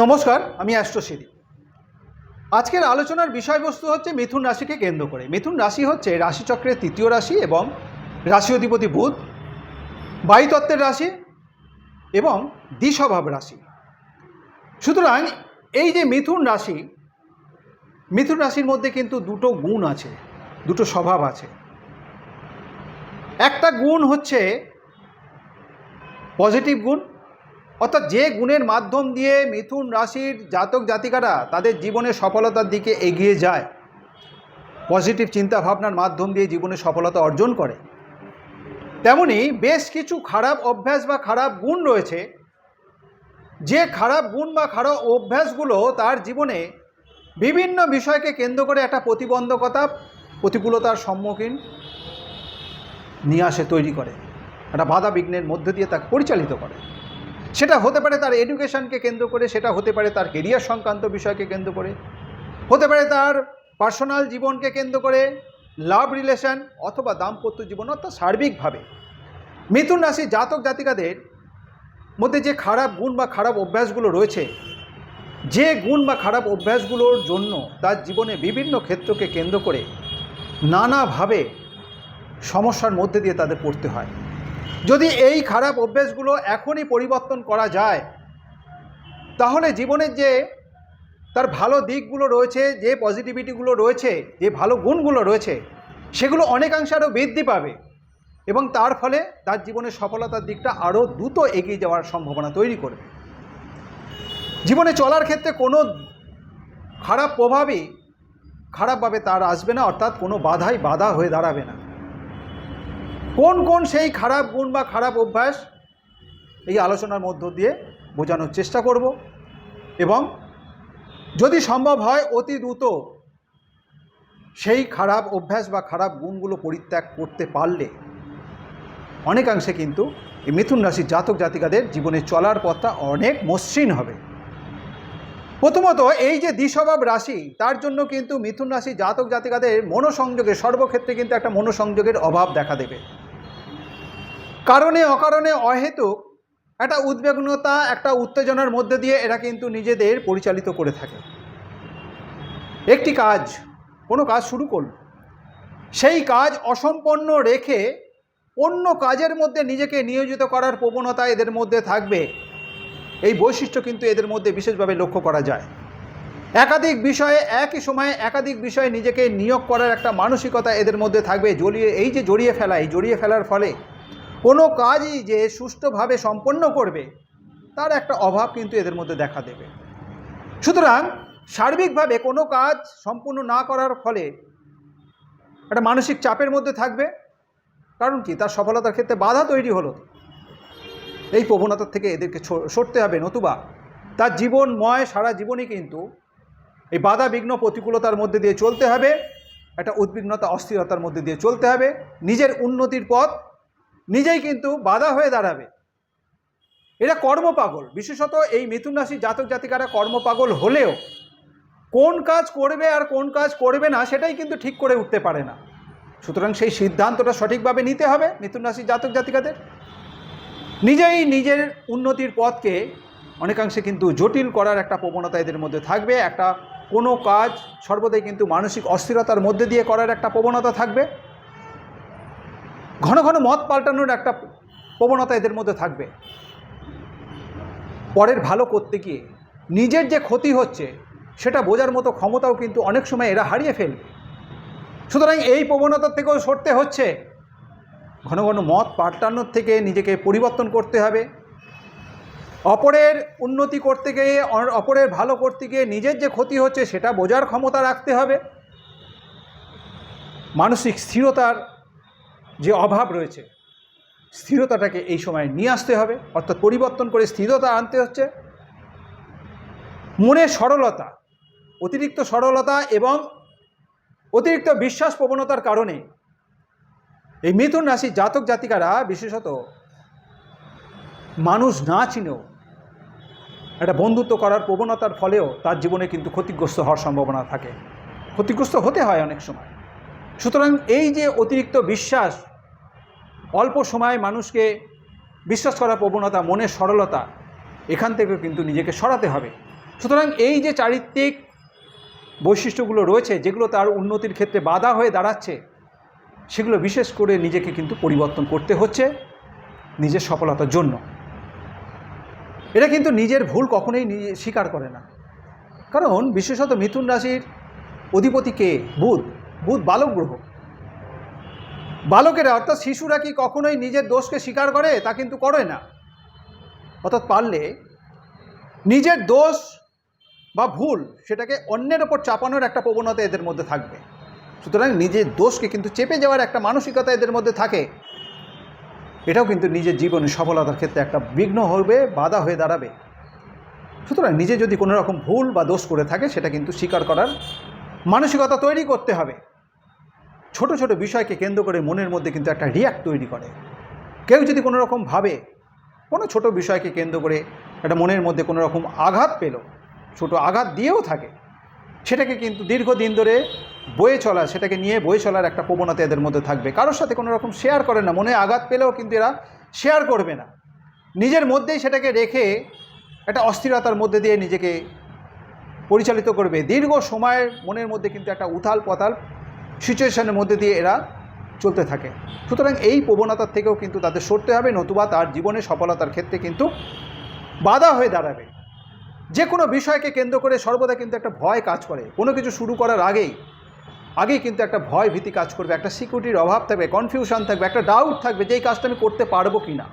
নমস্কার, আমি অ্যাস্ট্রোসিরি আজকের আলোচনার বিষয়বস্তু হচ্ছে মিথুন রাশিকে কেন্দ্র করে। মিথুন রাশি হচ্ছে রাশিচক্রের তৃতীয় রাশি এবং রাশি অধিপতি বুধ, বায়ুতত্ত্বের রাশি এবং দ্বিস্বভাব রাশি। সুতরাং এই যে মিথুন রাশি, মিথুন রাশির মধ্যে কিন্তু দুটো গুণ আছে, দুটো স্বভাব আছে। একটা গুণ হচ্ছে পজিটিভ গুণ অর্থাৎ যে গুণের মাধ্যম দিয়ে মিথুন রাশির জাতক জাতিকারা তাদের জীবনে সফলতার দিকে এগিয়ে যায় পজিটিভ চিন্তা ভাবনার মাধ্যম দিয়ে জীবনে সফলতা অর্জন করে। তেমনি বেশ কিছু খারাপ অভ্যাস বা খারাপ গুণ রয়েছে। যে খারাপ গুণ বা খারাপ অভ্যাসগুলো তার জীবনে বিভিন্ন বিষয়কে কেন্দ্র করে একটা প্রতিবন্ধকতা, প্রতিকূলতার সম্মুখীন নিয়ে আসে, তৈরি করে। একটা বাধা বিঘ্নের মধ্য দিয়ে তাকে পরিচালিত করে। সেটা হতে পারে তার এডুকেশনকে কেন্দ্র করে, সেটা হতে পারে তার কেরিয়ার সংক্রান্ত বিষয়কে কেন্দ্র করে, হতে পারে তার পার্সোনাল জীবনকে কেন্দ্র করে লাভ রিলেশন অথবা দাম্পত্য জীবন অর্থাৎ সার্বিকভাবে। মিথুন রাশি জাতক জাতিকাদের মধ্যে যে খারাপ গুণ বা খারাপ অভ্যাসগুলো রয়েছে, যে গুণ বা খারাপ অভ্যাসগুলোর জন্য তার জীবনে বিভিন্ন ক্ষেত্রকে কেন্দ্র করে নানাভাবে সমস্যার মধ্যে দিয়ে তাদের পড়তে হয়। যদি এই খারাপ অভ্যেসগুলো এখনই পরিবর্তন করা যায়, তাহলে জীবনের যে তার ভালো দিকগুলো রয়েছে, যে পজিটিভিটিগুলো রয়েছে, যে ভালো গুণগুলো রয়েছে, সেগুলো অনেকাংশে আরও বৃদ্ধি পাবে এবং তার ফলে তার জীবনের সফলতার দিকটা আরও দ্রুত এগিয়ে যাওয়ার সম্ভাবনা তৈরি করবে। জীবনে চলার ক্ষেত্রে কোনো খারাপ প্রভাবই খারাপভাবে তার আসবে না, অর্থাৎ কোনো বাধাই বাধা হয়ে দাঁড়াবে না। কোন কোন সেই খারাপ গুণ বা খারাপ অভ্যাস এই আলোচনার মধ্য দিয়ে বোঝানোর চেষ্টা করব এবং যদি সম্ভব হয় অতি দ্রুত সেই খারাপ অভ্যাস বা খারাপ গুণগুলো পরিত্যাগ করতে পারলে অনেকাংশে কিন্তু এই মিথুন রাশির জাতক জাতিকাদের জীবনে চলার পথটা অনেক মসৃণ হবে। প্রথমত এই যে দ্বিস্বভাব রাশি, তার জন্য কিন্তু মিথুন রাশি জাতক জাতিকাদের মনোসংযোগে সর্বক্ষেত্রে কিন্তু একটা মনোসংযোগের অভাব দেখা দেবে। কারণে অকারণে অহেতুক একটা উদ্বেগনতা, একটা উত্তেজনার মধ্যে দিয়ে এরা কিন্তু নিজেদের পরিচালিত করে থাকে। একটি কাজ, কোনো কাজ শুরু করল। সেই কাজ অসম্পন্ন রেখে অন্য কাজের মধ্যে নিজেকে নিয়োজিত করার প্রবণতা এদের মধ্যে থাকবে। এই বৈশিষ্ট্য কিন্তু এদের মধ্যে বিশেষভাবে লক্ষ্য করা যায়। একাধিক বিষয়ে, একই সময়ে একাধিক বিষয়ে নিজেকে নিয়োগ করার একটা মানসিকতা এদের মধ্যে থাকবে। জড়িয়ে, এই যে জড়িয়ে ফেলা, এই জড়িয়ে ফেলার ফলে কোনো কাজই যে সুষ্ঠুভাবে সম্পন্ন করবে, তার একটা অভাব কিন্তু এদের মধ্যে দেখা দেবে। সুতরাং সার্বিকভাবে কোনো কাজ সম্পূর্ণ না করার ফলে একটা মানসিক চাপের মধ্যে থাকবে। কারণ কি? তার সফলতার ক্ষেত্রে বাধা তৈরি হলো। এই প্রবণতার থেকে এদেরকে সরতে হবে। নতুবা তার জীবনময় সারা জীবনই কিন্তু এই বাধা, বিঘ্ন, প্রতিকূলতার মধ্যে দিয়ে চলতে হবে। একটা উদ্বিগ্নতা, অস্থিরতার মধ্যে দিয়ে চলতে হবে। নিজের উন্নতির পথ নিজেই কিন্তু বাধা হয়ে দাঁড়াবে। এরা কর্মপাগল বিশেষত এই মিথুন রাশি জাতক জাতিকারা কর্মপাগল হলেও কোন কাজ করবে আর কোন কাজ করবে না সেটাই কিন্তু ঠিক করে উঠতে পারে না। সুতরাং সেই সিদ্ধান্তটা সঠিকভাবে নিতে হবে মিথুন রাশি জাতক জাতিকাদের। নিজেই নিজের উন্নতির পথকে অনেকাংশে কিন্তু জটিল করার একটা প্রবণতা এদের মধ্যে থাকবে। একটা কোনো কাজ সর্বদাই কিন্তু মানসিক অস্থিরতার মধ্যে দিয়ে করার একটা প্রবণতা থাকবে। ঘন ঘন মত পাল্টানোর একটা প্রবণতা এদের মধ্যে থাকবে। পরের ভালো করতে গিয়ে নিজের যে ক্ষতি হচ্ছে, সেটা বোঝার মতো ক্ষমতাও কিন্তু অনেক সময় এরা হারিয়ে ফেলবে। সুতরাং এই প্রবণতার থেকেও সরতে হচ্ছে। ঘন ঘন মত পাল্টানোর থেকে নিজেকে পরিবর্তন করতে হবে। অপরের উন্নতি করতে গিয়ে অপরের ভালো করতে গিয়ে নিজের যে ক্ষতি হচ্ছে, সেটা বোঝার ক্ষমতা রাখতে হবে। মানসিক স্থিরতার যে অভাব রয়েছে, স্থিরতাটাকে এই সময় নিয়ে আসতে হবে, অর্থাৎ পরিবর্তন করে স্থিরতা আনতে হচ্ছে। মনের সরলতা, অতিরিক্ত সরলতা এবং অতিরিক্ত বিশ্বাস প্রবণতার কারণে এই মিথুন রাশির জাতক জাতিকারা বিশেষত মানুষ না চিনেও একটা বন্ধুত্ব করার প্রবণতার ফলেও তার জীবনে কিন্তু ক্ষতিগ্রস্ত হওয়ার সম্ভাবনা থাকে। ক্ষতিগ্রস্ত হতে হয় অনেক সময়। সুতরাং এই যে অতিরিক্ত বিশ্বাস অল্প সময়ে মানুষকে বিশ্বাস করার প্রবণতা, মনের সরলতা, এখান থেকে কিন্তু নিজেকে সরাতে হবে। সুতরাং এই যে চারিত্রিক বৈশিষ্ট্যগুলো রয়েছে, যেগুলো তার উন্নতির ক্ষেত্রে বাধা হয়ে দাঁড়াচ্ছে, সেগুলো বিশেষ করে নিজেকে কিন্তু পরিবর্তন করতে হচ্ছে নিজের সফলতার জন্য। এটা কিন্তু নিজের ভুল কখনোই নিজে স্বীকার করে না। কারণ বিশেষত মিথুন রাশির অধিপতি কে? বুধ। বুধ বালক গ্রহ। বালকেরা, অর্থাৎ শিশুরা কি কখনোই নিজের দোষকে স্বীকার করে? তা কিন্তু করে না। অর্থাৎ পারলে নিজের দোষ বা ভুল সেটাকে অন্যের ওপর চাপানোর একটা প্রবণতা এদের মধ্যে থাকবে। সুতরাং নিজের দোষকে কিন্তু চেপে যাওয়ার একটা মানসিকতা এদের মধ্যে থাকে। এটাও কিন্তু নিজের জীবনে সফলতার ক্ষেত্রে একটা বিঘ্ন হবে বাধা হয়ে দাঁড়াবে। সুতরাং নিজে যদি কোনো রকম ভুল বা দোষ করে থাকে, সেটা কিন্তু স্বীকার করার মানসিকতা তৈরি করতে হবে। ছোট ছোট বিষয়কে কেন্দ্র করে মনের মধ্যে কিন্তু একটা রিয়াক্ট তৈরি করে। কেউ যদি কোনো রকম ভাবে কোনো ছোট বিষয়কে কেন্দ্র করে একটা মনের মধ্যে কোনো রকম আঘাত পেল, ছোট আঘাত দিয়েও থাকে, সেটাকে কিন্তু দীর্ঘদিন ধরে বয়ে চলা, সেটাকে নিয়ে বয়ে চলার একটা প্রবণতা এদের মধ্যে থাকবে। কারোর সাথে কোনো রকম শেয়ার করে না, মনে আঘাত পেলেও কিন্তু এরা শেয়ার করবে না। নিজের মধ্যেই সেটাকে রেখে একটা অস্থিরতার মধ্যে দিয়ে নিজেকে পরিচালিত করবে। দীর্ঘ সময়ের মনের মধ্যে কিন্তু একটা উথাল পতাল সিচুয়েশনের মধ্যে দিয়ে এরা চলতে থাকে। সুতরাং এই প্রবণতার থেকেও কিন্তু তাদের সরতে হবে, নতুবা তার জীবনে সফলতার ক্ষেত্রে কিন্তু বাধা হয়ে দাঁড়াবে। যে কোনো বিষয়কে কেন্দ্র করে সর্বদা কিন্তু একটা ভয় কাজ করে। কোনো কিছু শুরু করার আগেই আগেই কিন্তু একটা ভয় ভীতি কাজ করবে, একটা সিকিউরিটির অভাব থাকবে কনফিউশন থাকবে, একটা ডাউট থাকবে যে এই কাজটা আমি করতে পারব কি না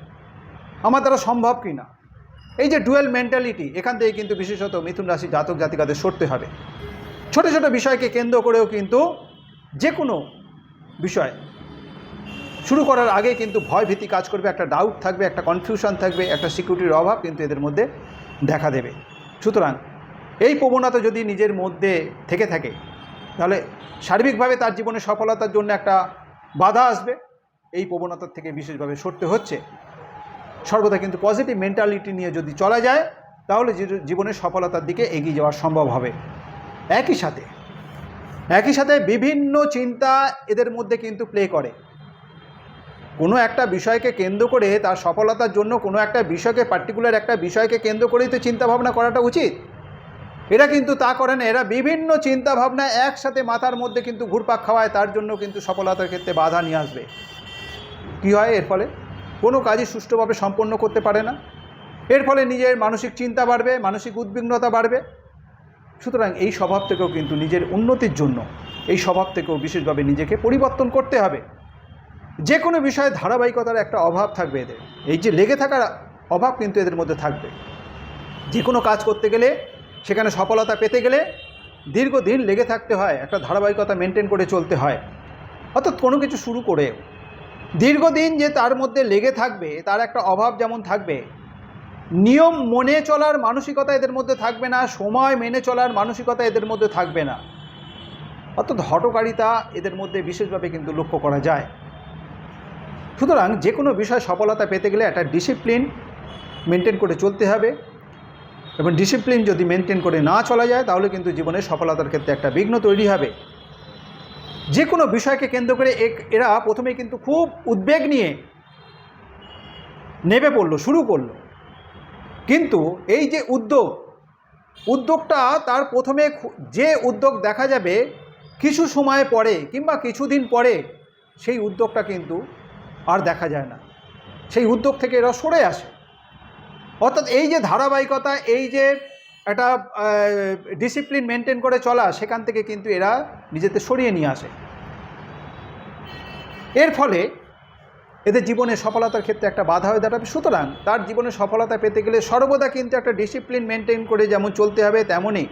আমার দ্বারা সম্ভব কি না এই যে ডুয়েল মেন্টালিটি এখান থেকে কিন্তু বিশেষত মিথুন রাশি জাতক জাতিকাদের সরতে হবে। ছোট ছোট বিষয়কে কেন্দ্র করেও কিন্তু যে কোনো বিষয় শুরু করার আগে কিন্তু ভয় ভীতি কাজ করবে, একটা ডাউট থাকবে, একটা কনফিউশন থাকবে, একটা সিকিউরিটির অভাব কিন্তু এদের মধ্যে দেখা দেবে। সুতরাং এই প্রবণতা যদি নিজের মধ্যে থেকে থাকে, তাহলে সার্বিকভাবে তার জীবনে সফলতার জন্য একটা বাধা আসবে। এই প্রবণতার থেকে বিশেষভাবে সরতে হচ্ছে। সর্বদা কিন্তু পজিটিভ মেন্টালিটি নিয়ে যদি চলা যায়, তাহলে জীবনের সফলতার দিকে এগিয়ে যাওয়া সম্ভব হবে। একই সাথে একই সাথে বিভিন্ন চিন্তা এদের মধ্যে কিন্তু প্লে করে। কোনো একটা বিষয়কে কেন্দ্র করে তার সফলতার জন্য কোনো একটা বিষয়কে পার্টিকুলার একটা বিষয়কে কেন্দ্র করেই তো চিন্তা ভাবনা করাটা উচিত। এরা কিন্তু তা করে না এরা বিভিন্ন চিন্তা ভাবনা একসাথে মাথার মধ্যে কিন্তু ঘুরপাক খাওয়ায়, তার জন্য কিন্তু সফলতার ক্ষেত্রে বাধা নিয়ে আসবে। কী হয় এর ফলে? কোনো কাজই সুষ্ঠুভাবে সম্পন্ন করতে পারে না। এর ফলে নিজের মানসিক চিন্তা বাড়বে, মানসিক উদ্বিগ্নতা বাড়বে। সুতরাং এই স্বভাব থেকেও কিন্তু নিজের উন্নতির জন্য এই স্বভাব থেকেও বিশেষভাবে নিজেকে পরিবর্তন করতে হবে। যে কোনো বিষয়ে ধারাবাহিকতার একটা অভাব থাকবে এদের। এই যে লেগে থাকার অভাব কিন্তু এদের মধ্যে থাকবে। যে কোনো কাজ করতে গেলে, সেখানে সফলতা পেতে গেলে দীর্ঘদিন লেগে থাকতে হয়, একটা ধারাবাহিকতা মেনটেন করে চলতে হয়। অর্থাৎ কোনো কিছু শুরু করে দীর্ঘদিন যে তার মধ্যে লেগে থাকবে, তার একটা অভাব যেমন থাকবে নিয়ম মনে চলার মানসিকতা এদের মধ্যে থাকবে না, সময় মেনে চলার মানসিকতা এদের মধ্যে থাকবে না। অর্থাৎ হটকারিতা এদের মধ্যে বিশেষভাবে কিন্তু লক্ষ্য করা যায়। সুতরাং যে কোনো বিষয় সফলতা পেতে গেলে একটা ডিসিপ্লিন মেনটেন করে চলতে হবে এবং ডিসিপ্লিন যদি মেনটেন করে না চলা যায়, তাহলে কিন্তু জীবনে সফলতার ক্ষেত্রে একটা বিঘ্ন তৈরি হবে। যে কোনো বিষয়কে কেন্দ্র করে এক- এরা প্রথমে কিন্তু খুব উদ্বেগ নিয়ে নেমে পড়ল, শুরু করল। কিন্তু এই যে উদ্যোগ, উদ্যোগটা তার প্রথমে যে উদ্যোগ দেখা যাবে কিছু সময় পরে কিংবা কিছুদিন পরে, সেই উদ্যোগটা কিন্তু আর দেখা যায় না। সেই উদ্যোগ থেকে এরা সরে আসে। অর্থাৎ এই যে ধারাবাহিকতা, এই যে একটা ডিসিপ্লিন মেনটেন করে চলা, সেখান থেকে কিন্তু এরা নিজেদের সরিয়ে নিয়ে আসে। এর ফলে এদের জীবনে সফলতার ক্ষেত্রে একটা বাধা হয়ে দাঁড়াবে। সুতরাং তার জীবনে সফলতা পেতে গেলে সর্বদা কিন্তু একটা ডিসিপ্লিন মেনটেন করে যেমন চলতে হবে, তেমনই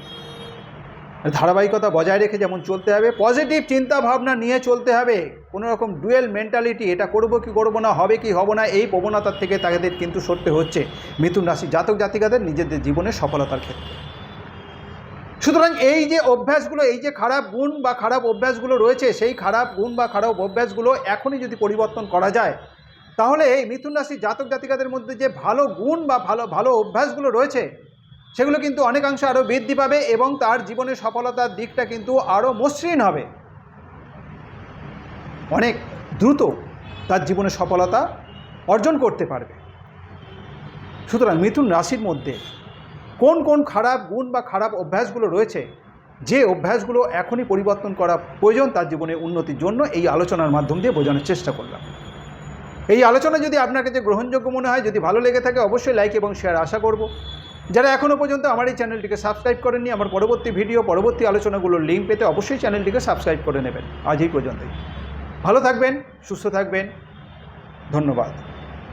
ধারাবাহিকতা বজায় রেখে যেমন চলতে হবে পজিটিভ চিন্তা ভাবনা নিয়ে চলতে হবে। কোনো রকম ডুয়েল মেন্টালিটি এটা করব কি করব না, হবে কি হবে না, এই প্রবণতার থেকে তাদের কিন্তু সরতে হচ্ছে। মিথুন রাশি জাতক জাতিকাদের নিজেদের জীবনে সফলতার ক্ষেত্রে। সুতরাং এই যে অভ্যাসগুলো, এই যে খারাপ গুণ বা খারাপ অভ্যাসগুলো রয়েছে, সেই খারাপ গুণ বা খারাপ অভ্যাসগুলো এখনই যদি পরিবর্তন করা যায়, তাহলে এই মিথুন রাশির জাতক জাতিকাদের মধ্যে যে ভালো গুণ বা ভালো ভালো অভ্যাসগুলো রয়েছে, সেগুলো কিন্তু অনেকাংশে আরও বৃদ্ধি পাবে এবং তার জীবনের সফলতার দিকটা কিন্তু আরও মসৃণ হবে। অনেক দ্রুত তার জীবনে সফলতা অর্জন করতে পারবে। সুতরাং মিথুন রাশির মধ্যে কোন কোন খারাপ গুণ বা খারাপ অভ্যাসগুলো রয়েছে, যে অভ্যাসগুলো এখনই পরিবর্তন করা প্রয়োজন তার জীবনে উন্নতির জন্য এই আলোচনার মাধ্যম দিয়ে বোঝানোর চেষ্টা করলাম। এই আলোচনা যদি আপনার কাছে গ্রহণযোগ্য মনে হয়, যদি ভালো লেগে থাকে অবশ্যই লাইক এবং শেয়ার আশা করব। যারা এখনও পর্যন্ত আমার এই চ্যানেলটিকে সাবস্ক্রাইব করেননি, আমার পরবর্তী ভিডিও পরবর্তী আলোচনাগুলোর লিঙ্ক পেতে অবশ্যই চ্যানেলটিকে সাবস্ক্রাইব করে নেবেন। আজ এই পর্যন্তই। ভালো থাকবেন, সুস্থ থাকবেন। ধন্যবাদ।